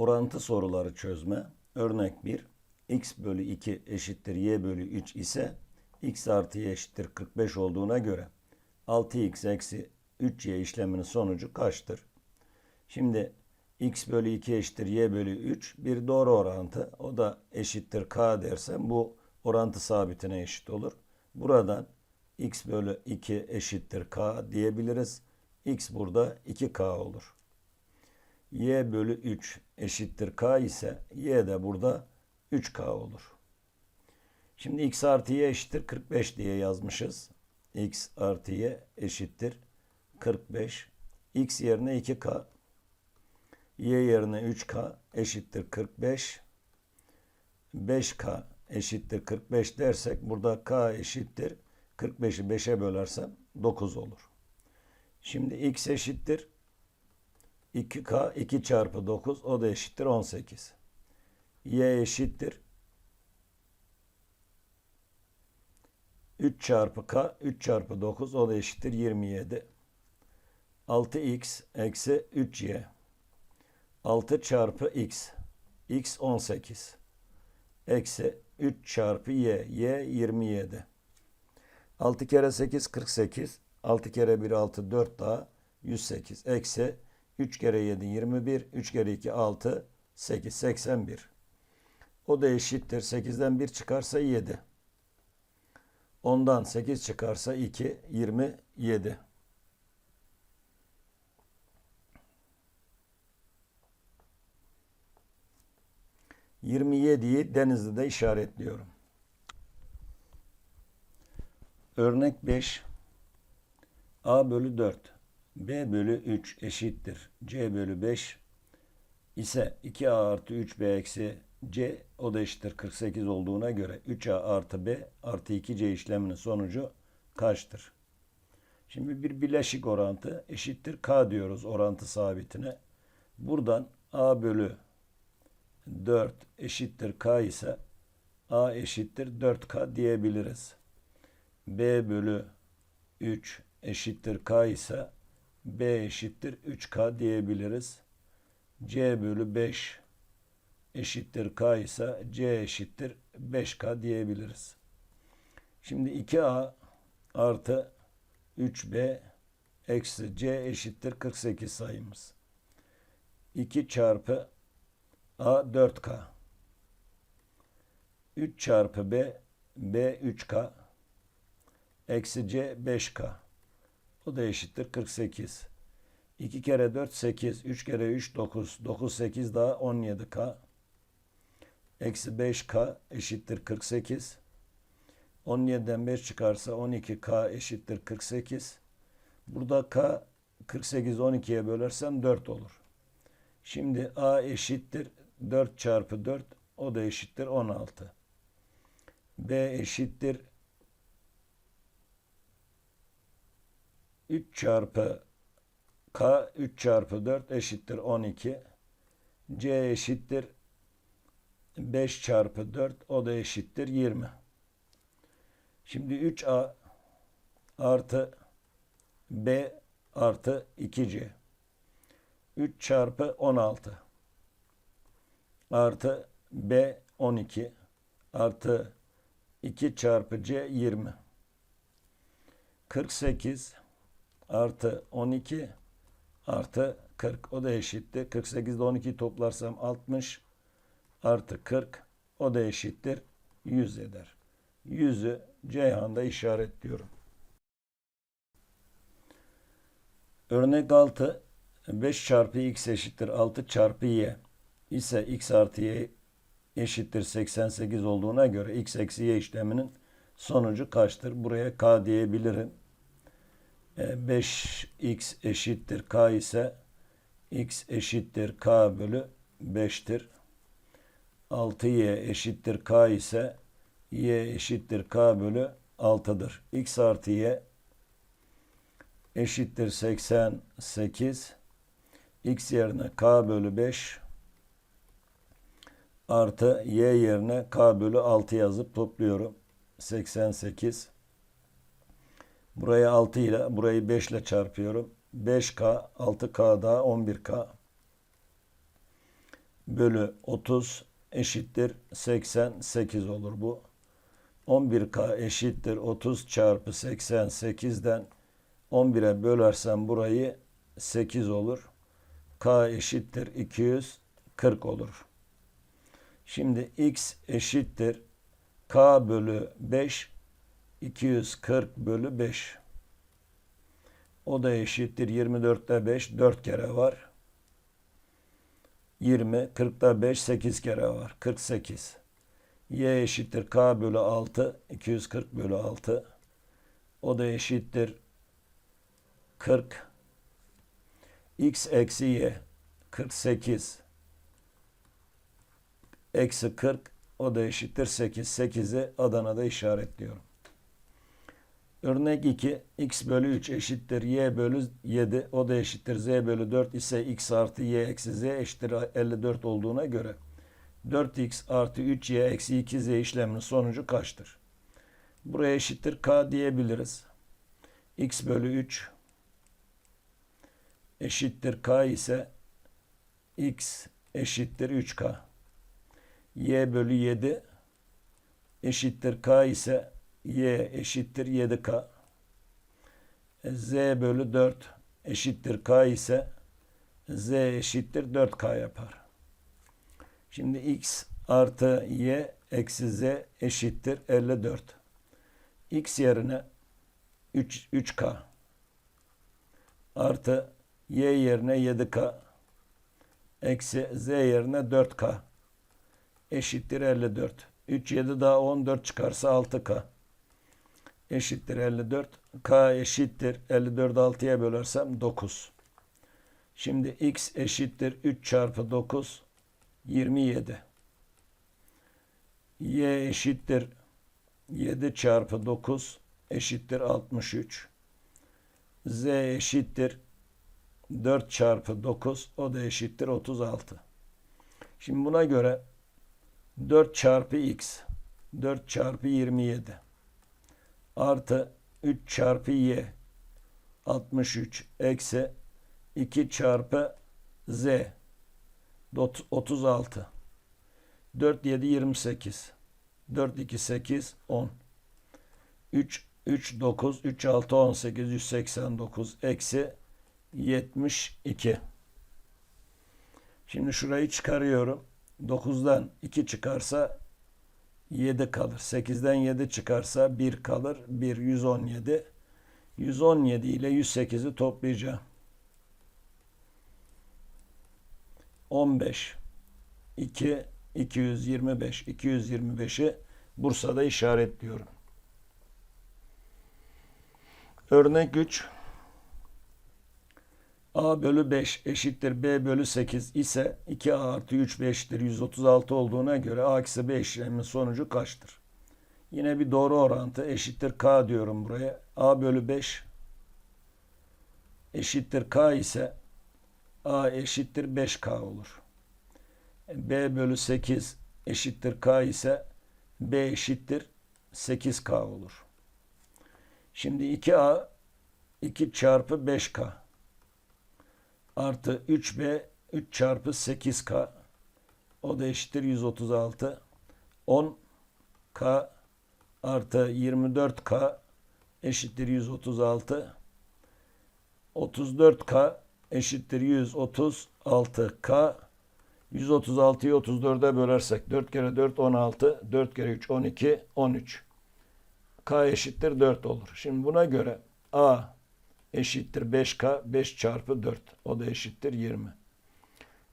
Orantı soruları çözme. Örnek 1. x bölü 2 eşittir y bölü 3 ise x artı y eşittir 45 olduğuna göre 6x eksi 3y işleminin sonucu kaçtır? Şimdi x bölü 2 eşittir y bölü 3 bir doğru orantı. O da eşittir k dersem bu orantı sabitine eşit olur. Buradan x bölü 2 eşittir k diyebiliriz. x burada 2k olur y bölü 3 eşittir k ise y de burada 3k olur. Şimdi x artı y eşittir 45 diye yazmışız. x artı y eşittir 45. x yerine 2k. y yerine 3k eşittir 45. 5k eşittir 45 dersek burada k eşittir 45'i 5'e bölersem 9 olur. Şimdi x eşittir 2K 2 çarpı 9 o da eşittir 18. Y eşittir 3 çarpı K 3 çarpı 9 o da eşittir 27. 6x eksi 3y 6 çarpı x x 18 eksi 3 çarpı y y 27 6 kere 8 48 6 kere 1 6 4 daha 108 eksi 3 kere 7 21. 3 kere 2 6. 8 81. O da eşittir. 8'den 1 çıkarsa 7. Ondan 8 çıkarsa 2 27. Yirmi yediyi Denizli'de işaretliyorum. Örnek 5 A bölü 4 b bölü 3 eşittir c bölü 5 ise 2a artı 3b eksi c o da eşittir 48 olduğuna göre 3a artı b artı 2c işleminin sonucu kaçtır? Şimdi bir bileşik orantı eşittir k diyoruz orantı sabitine. Buradan a bölü 4 eşittir k ise a eşittir 4k diyebiliriz. b bölü 3 eşittir k ise B eşittir 3K diyebiliriz. C bölü 5 eşittir K ise C eşittir 5K diyebiliriz. Şimdi 2A artı 3B eksi C eşittir 48 sayımız. 2 çarpı A 4K. 3 çarpı B B 3K eksi C 5K. O da eşittir 48. 2 kere 4 8. 3 kere 3 9. 9 8 daha 17K. Eksi 5K eşittir 48. 17'den 5 çıkarsa 12K eşittir 48. Burada K 48 12'ye bölersem 4 olur. Şimdi A eşittir 4 çarpı 4 o da eşittir 16. B eşittir 3 çarpı k 3 çarpı 4 eşittir 12. c eşittir 5 çarpı 4 o da eşittir 20. Şimdi 3a artı b artı 2c 3 çarpı 16 artı b 12 artı 2 çarpı c 20 48 artı 12 artı 40 o da eşittir. 48 ile 12 toplarsam 60 artı 40 o da eşittir 100 eder. 100'ü Ceyhan'da işaretliyorum. Örnek 6 5 çarpı x eşittir 6 çarpı y ise x artı y eşittir 88 olduğuna göre x eksi y işleminin sonucu kaçtır? Buraya k diyebilirim. 5x e, eşittir k ise x eşittir k bölü 5'tir. 6y eşittir k ise y eşittir k bölü 6'dır. x artı y eşittir 88. x yerine k bölü 5 artı y yerine k bölü 6 yazıp topluyorum. 88 Burayı 6 ile burayı 5 ile çarpıyorum. 5K 6K daha 11K. bölü 30 eşittir 88 olur bu. 11K eşittir 30 çarpı 88'den 11'e bölersem burayı 8 olur. K eşittir 240 olur. Şimdi x eşittir K bölü 5 240 bölü 5. O da eşittir 24'te 5 4 kere var. 20, 40'da 5 8 kere var. 48. Y eşittir K bölü 6 240 bölü 6. O da eşittir 40. X eksi Y 48 eksi 40 o da eşittir 8. 8'i Adana'da işaretliyorum. Örnek 2 x bölü 3 eşittir y bölü 7 o da eşittir z bölü 4 ise x artı y eksi z eşittir 54 olduğuna göre 4x artı 3y eksi 2z işleminin sonucu kaçtır? Buraya eşittir k diyebiliriz. x bölü 3 eşittir k ise x eşittir 3k. y bölü 7 eşittir k ise y eşittir 7k. E, z bölü 4 eşittir k ise z eşittir 4k yapar. Şimdi x artı y eksi z eşittir 54. x yerine 3, 3k artı y yerine 7k eksi z yerine 4k eşittir 54. 3, 7 daha 14 çıkarsa 6k eşittir 54. K eşittir 54 6'ya bölersem 9. Şimdi x eşittir 3 çarpı 9 27. Y eşittir 7 çarpı 9 eşittir 63. Z eşittir 4 çarpı 9 o da eşittir 36. Şimdi buna göre 4 çarpı x 4 çarpı 27 artı 3 çarpı y. 63 eksi 2 çarpı z. 36 4 7 28 4 2 8 10 3 3 9 3 6 18 189 eksi 72 Şimdi şurayı çıkarıyorum. 9'dan 2 çıkarsa 7 kalır. 8'den 7 çıkarsa 1 kalır. 1 117. 117 ile 108'i toplayacağım. 15 2 225 225'i Bursa'da işaretliyorum. Örnek 3 A bölü 5 eşittir B bölü 8 ise 2A artı 3 5'tir 136 olduğuna göre A eksi B işleminin sonucu kaçtır? Yine bir doğru orantı eşittir K diyorum buraya. A bölü 5 eşittir K ise A eşittir 5K olur. B bölü 8 eşittir K ise B eşittir 8K olur. Şimdi 2A 2 çarpı 5K artı 3b 3 çarpı 8k o da eşittir 136 10k artı 24k eşittir 136 34k eşittir 136k 136'yı 34'e bölersek 4 kere 4 16 4 kere 3 12 13 k eşittir 4 olur. Şimdi buna göre a eşittir 5K 5 çarpı 4. O da eşittir 20.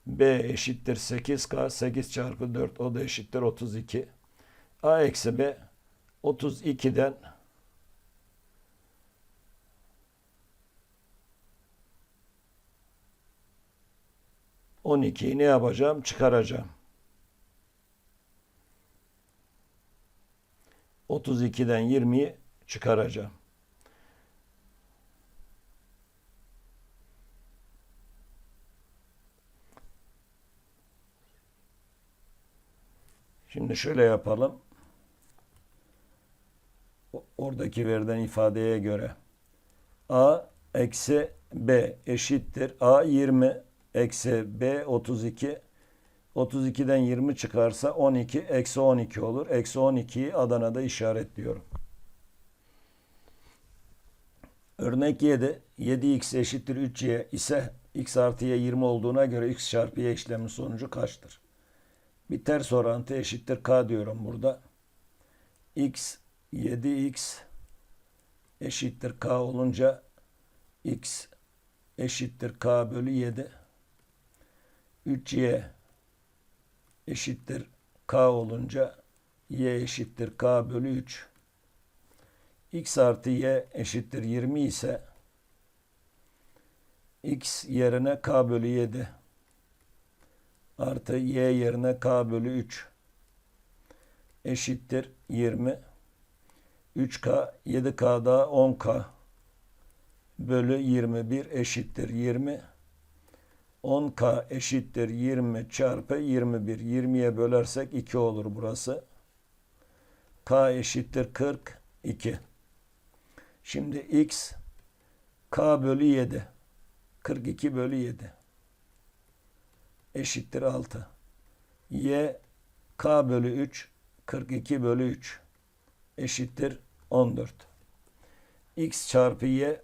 B eşittir 8K 8 çarpı 4. O da eşittir 32. A eksi B 32'den on ikiyi ne yapacağım? Çıkaracağım. 32'den 20'yi çıkaracağım. Şimdi şöyle yapalım. Oradaki verilen ifadeye göre A eksi B eşittir. A 20 eksi B 32 32'den 20 çıkarsa 12 eksi 12 olur. Eksi 12'yi Adana'da işaretliyorum. Örnek 7. 7x eşittir 3y ise x artı y 20 olduğuna göre x çarpı y işlemin sonucu kaçtır? Bir ters orantı eşittir k diyorum burada. x 7x eşittir k olunca x eşittir k bölü 7. 3y eşittir k olunca y eşittir k bölü 3. x artı y eşittir 20 ise x yerine k bölü 7 artı y yerine k bölü 3 eşittir 20. 3k 7k daha 10k bölü 21 eşittir 20. 10k eşittir 20 çarpı 21. 20'ye bölersek 2 olur burası. k eşittir 42. Şimdi x k bölü 7. 42 bölü 7 eşittir 6. y k bölü 3 42 bölü 3 eşittir 14. x çarpı y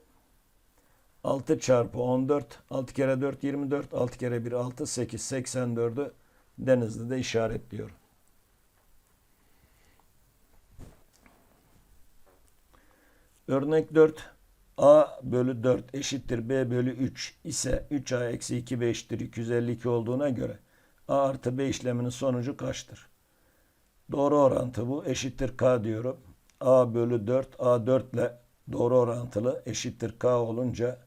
6 çarpı 14 6 kere 4 24 6 kere 1 6 8 84'ü Denizli'de işaretliyorum. Örnek 4 a bölü 4 eşittir b bölü 3 ise 3a eksi 2b eşittir 252 olduğuna göre a artı b işleminin sonucu kaçtır? Doğru orantı bu. Eşittir k diyorum. a bölü 4 a 4 ile doğru orantılı eşittir k olunca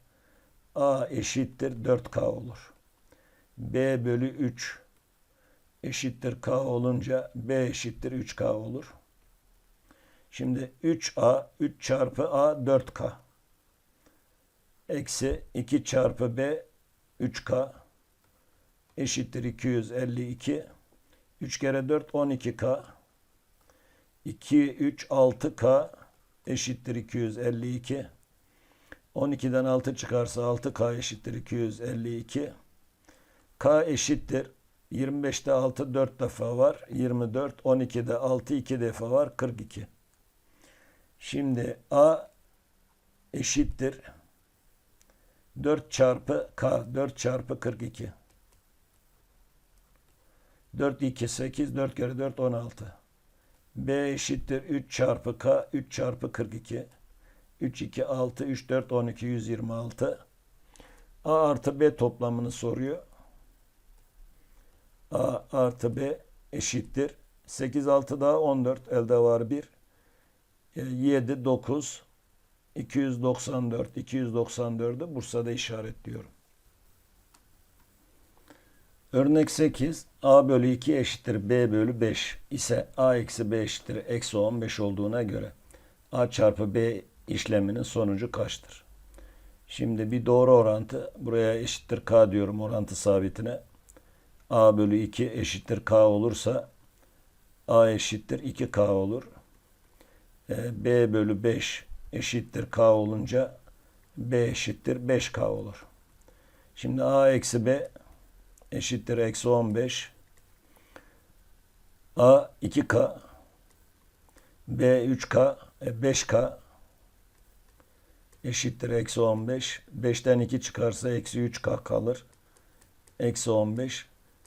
a eşittir 4k olur. b bölü 3 eşittir k olunca b eşittir 3k olur. Şimdi 3a 3 çarpı a 4k eksi 2 çarpı b 3k eşittir 252. 3 kere 4 12k. 2 3 6k eşittir 252. 12'den 6 çıkarsa 6k eşittir 252. k eşittir 25'te 6 4 defa var. 24 12'de 6 2 defa var. 42. Şimdi a eşittir 4 çarpı k 4 çarpı 42. 4 2 8 4 kere 4 16. B eşittir 3 çarpı k 3 çarpı 42. 3 2 6 3 4 12 126. A artı B toplamını soruyor. A artı B eşittir. 8 6 daha 14 elde var 1. 7 9 294 294'ü Bursa'da işaretliyorum. Örnek 8 a bölü 2 eşittir b bölü 5 ise a eksi b eşittir eksi 15 olduğuna göre a çarpı b işleminin sonucu kaçtır? Şimdi bir doğru orantı buraya eşittir k diyorum orantı sabitine. a bölü 2 eşittir k olursa a eşittir 2k olur. E, b bölü 5 eşittir k olunca b eşittir 5k olur. Şimdi a eksi b eşittir eksi 15. A 2K. B 3K. E 5K eşittir eksi 15. 5'ten 2 çıkarsa eksi 3K kalır. Eksi 15.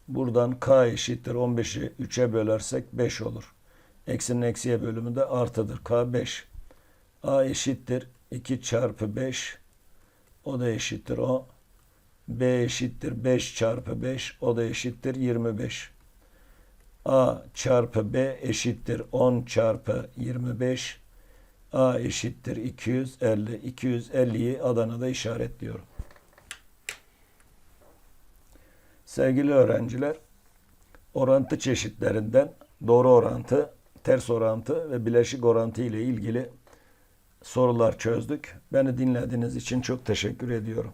Buradan K eşittir 15'i 3'e bölersek 5 olur. Eksinin eksiye bölümü de artıdır. K 5. A eşittir 2 çarpı 5. O da eşittir o. B eşittir 5 çarpı 5. O da eşittir 25. A çarpı B eşittir 10 çarpı 25. A eşittir 250. 250'yi Adana'da işaretliyorum. Sevgili öğrenciler, orantı çeşitlerinden doğru orantı, ters orantı ve bileşik orantı ile ilgili sorular çözdük. Beni dinlediğiniz için çok teşekkür ediyorum.